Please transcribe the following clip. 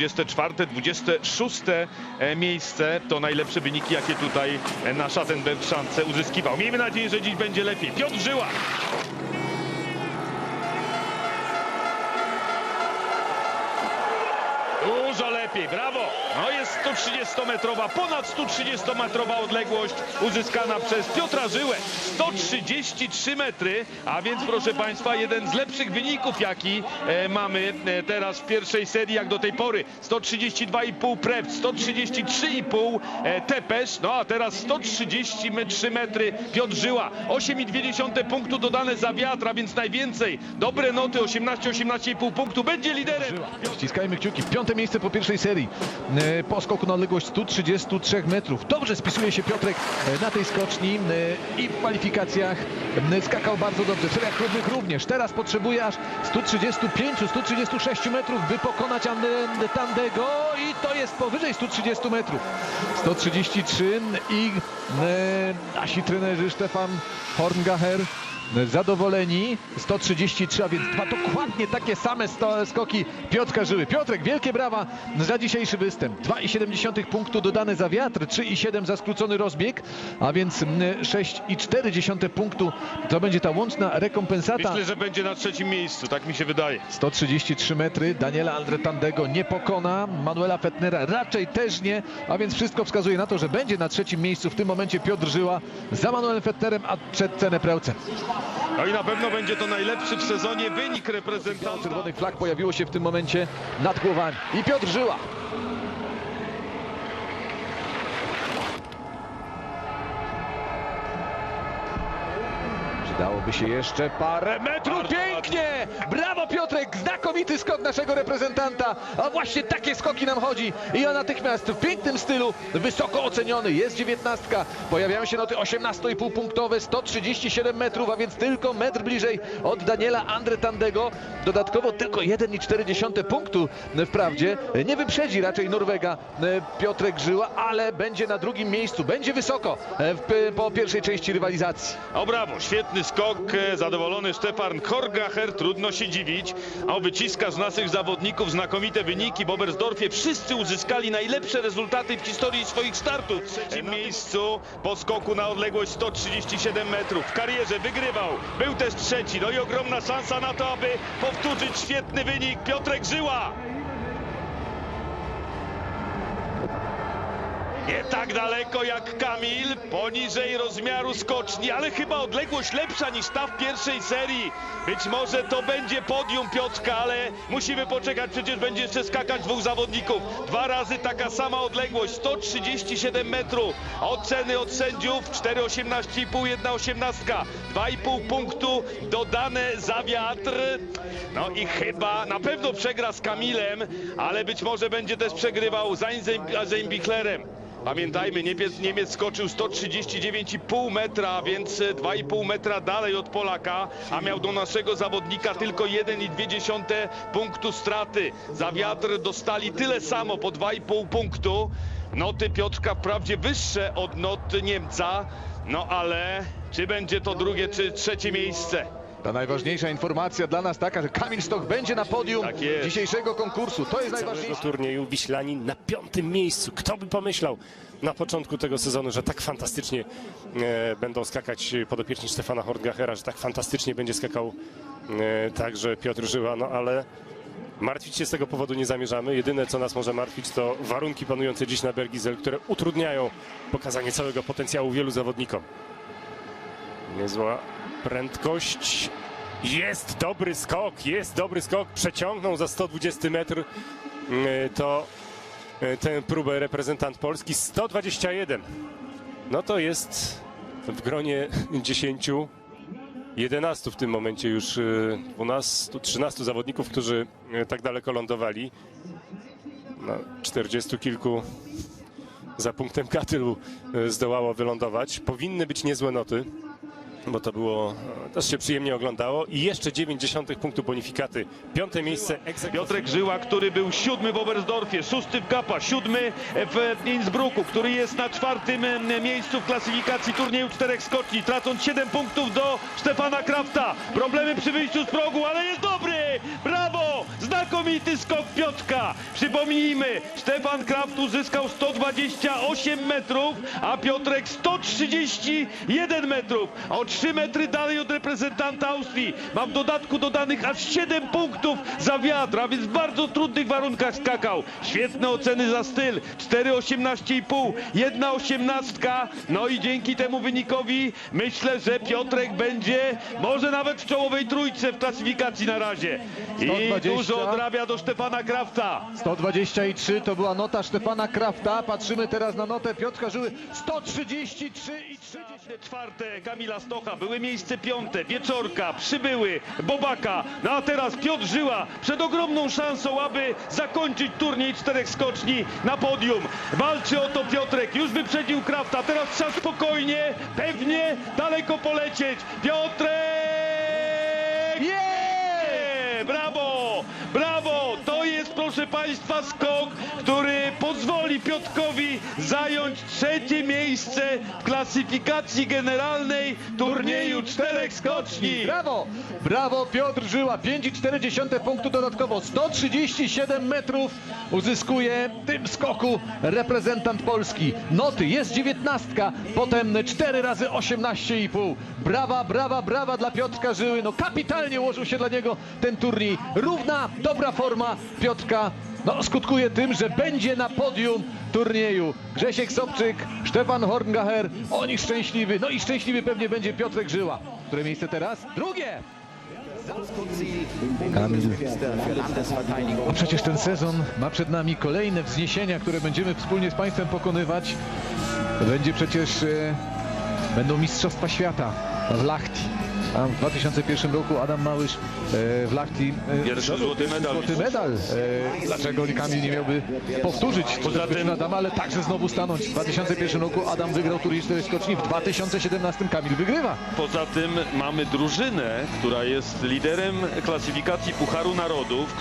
24, 26 e, miejsce to najlepsze wyniki, jakie tutaj e, na Schattenberg szance uzyskiwał. Miejmy nadzieję, że dziś będzie lepiej. Piotr Żyła. Dużo lepiej, brawo! No jest 130-metrowa, ponad 130-metrowa odległość uzyskana przez Piotra Żyłę. 133 metry, a więc proszę Państwa, jeden z lepszych wyników, jaki e, mamy e, teraz w pierwszej serii, jak do tej pory. 132,5 prep, 133,5 e, tepesz, no a teraz 133 metry Piotr Żyła. 8,2 punktu dodane za wiatr, a więc najwięcej. Dobre noty, 18, 18,5 punktu. Będzie liderem. Ściskajmy kciuki. Piąte miejsce po pierwszej serii. E, Po skoku na odległość 133 metrów. Dobrze spisuje się Piotrek e, na tej skoczni e, i w kwalifikacjach skakał bardzo dobrze. W seriach próbnych również. Teraz potrzebuje aż 135-136 metrów, by pokonać Tandego i to jest powyżej 130 metrów. 133 i nasi trenerzy Stefan Horngacher zadowoleni. 133, a więc dwa dokładnie takie same skoki Piotrka Żyły. Piotrek, wielkie brawa za dzisiejszy występ. 2,7 punktu dodane za wiatr, 3,7 za skrócony rozbieg, a więc mm, 6,4 punktu to będzie ta łączna rekompensata. Myślę, że będzie na trzecim miejscu, tak mi się wydaje. 133 metry, Daniela Andretandego nie pokona, Manuela Fettnera raczej też nie, a więc wszystko wskazuje na to, że będzie na trzecim miejscu w tym momencie Piotr Żyła za Manuelem Fettnerem, a przed cenę Prełcem. No i na pewno będzie to najlepszy w sezonie wynik reprezentanta. czerwonych flag pojawiło się w tym momencie nad głowami. I Piotr Żyła. Przydałoby się jeszcze parę metrów. Pięknie! Brawo Piotrek! Znakomity skok naszego reprezentanta. A właśnie takie skoki nam chodzi. I on natychmiast w pięknym stylu, wysoko oceniony. Jest dziewiętnastka. Pojawiają się noty 18,5 punktowe, 137 metrów, a więc tylko metr bliżej od Daniela Andretandego. Dodatkowo tylko 1,4 punktu wprawdzie. Nie wyprzedzi raczej Norwega e, Piotrek Żyła, ale będzie na drugim miejscu. Będzie wysoko e, w, po pierwszej części rywalizacji. O brawo, świetny skok, e, zadowolony Stefan Korgacher, trudno się dziwić. A wyciska z naszych zawodników znakomite wyniki. W Oberstdorfie wszyscy uzyskali najlepsze rezultaty w historii swoich startów. W trzecim miejscu po skoku na odległość 137 metrów. W karierze wygrywał, był też trzeci. No i ogromna szansa na to, aby powtórzyć świetny wynik Piotrek Żyła. Nie tak daleko jak Kamil, poniżej rozmiaru skoczni, ale chyba odległość lepsza niż ta w pierwszej serii. Być może to będzie podium Piotrka, ale musimy poczekać, przecież będzie jeszcze skakać dwóch zawodników. Dwa razy taka sama odległość, 137 metrów. Oceny od sędziów 4,18,5, jedna osiemnastka. 2,5 punktu dodane za wiatr. No i chyba na pewno przegra z Kamilem, ale być może będzie też przegrywał z Einzem Bichlerem. Pamiętajmy, Niemiec, Niemiec skoczył 139,5 metra, więc e, 2,5 metra dalej od Polaka, a miał do naszego zawodnika tylko 1,2 punktu straty. Za wiatr dostali tyle samo, po 2,5 punktu. Noty Piotrka wprawdzie wyższe od not Niemca, no ale czy będzie to drugie czy trzecie miejsce? Ta najważniejsza informacja dla nas taka, że Kamil Stok będzie na podium Tak jest. dzisiejszego konkursu. To jest całego najważniejsze. turnieju Wiślani na piątym miejscu. Kto by pomyślał na początku tego sezonu, że tak fantastycznie e, będą skakać podopieczni Stefana Horngachera, że tak fantastycznie będzie skakał e, także Piotr Żyła, no ale martwić się z tego powodu nie zamierzamy. Jedyne, co nas może martwić, to warunki panujące dziś na Bergizel, które utrudniają pokazanie całego potencjału wielu zawodnikom. Niezła prędkość. Jest dobry skok, jest dobry skok. Przeciągnął za 120 metr. Yy, To yy, tę próbę reprezentant Polski 121. No to jest w gronie 10, 11 w tym momencie już yy, 12, 13 zawodników, którzy tak daleko lądowali. No, 40 kilku za punktem Katylu zdołało wylądować. Powinny być niezłe noty bo to było, też się przyjemnie oglądało i jeszcze 90 punktu bonifikaty. Piąte miejsce egzekwowania. Piotrek Żyła, który był siódmy w Oberstdorfie, szósty w Kapa, siódmy w Innsbrucku, który jest na czwartym miejscu w klasyfikacji turnieju czterech skoczni, tracąc 7 punktów do Stefana Krafta. Problemy przy wyjściu z progu, ale jest dobry! Brawo! Znakomity! Skok Piotrka. Przypomnijmy, Stefan Kraft uzyskał 128 metrów, a Piotrek 131 metrów. O 3 metry dalej od reprezentanta Austrii. Ma w dodatku dodanych aż 7 punktów za wiatr, a więc w bardzo trudnych warunkach skakał. Świetne oceny za styl. 4,18,5, jedna osiemnastka. No i dzięki temu wynikowi myślę, że Piotrek będzie może nawet w czołowej trójce w klasyfikacji na razie. I 120. dużo odrabia do Stefana Krafta. 123 to była nota Stefana Krafta. Patrzymy teraz na notę Piotrka Żyły. 133 i 30. Czwarte Kamila Stocha, były miejsce piąte, Wieczorka, Przybyły, Bobaka. No a teraz Piotr Żyła przed ogromną szansą, aby zakończyć turniej czterech skoczni na podium. Walczy o to Piotrek, już wyprzedził Krafta, teraz trzeba spokojnie, pewnie daleko polecieć. Piotrek! Państwa, skok, który pozwoli Piotrkowi zająć trzecie miejsce w klasyfikacji generalnej turnieju czterech skoczni. Brawo! Brawo Piotr Żyła. 5,4 punktu dodatkowo. 137 metrów uzyskuje w tym skoku reprezentant Polski. Noty jest 19, potem 4 razy 18,5. Brawa, brawa, brawa dla Piotrka Żyły. No kapitalnie ułożył się dla niego ten turniej. Równa, dobra forma Piotrka. No, skutkuje tym, że będzie na podium turnieju. Grzesiek Sobczyk, Stefan Horngacher, oni szczęśliwy. No i szczęśliwy pewnie będzie Piotrek Żyła. Które miejsce teraz? Drugie! Kamil. No przecież ten sezon ma przed nami kolejne wzniesienia, które będziemy wspólnie z Państwem pokonywać. Będzie przecież, e, będą Mistrzostwa Świata w Lachti. A w 2001 roku Adam Małysz e, w Lachti e, Pierwszy zdobył złoty medal. Złoty medal. E, dlaczego Kamil nie miałby powtórzyć? Poza tym- Adama, ale także znowu stanąć. W 2001 roku Adam wygrał turniej 4 skoczni, w 2017 Kamil wygrywa. Poza tym mamy drużynę, która jest liderem klasyfikacji Pucharu Narodów,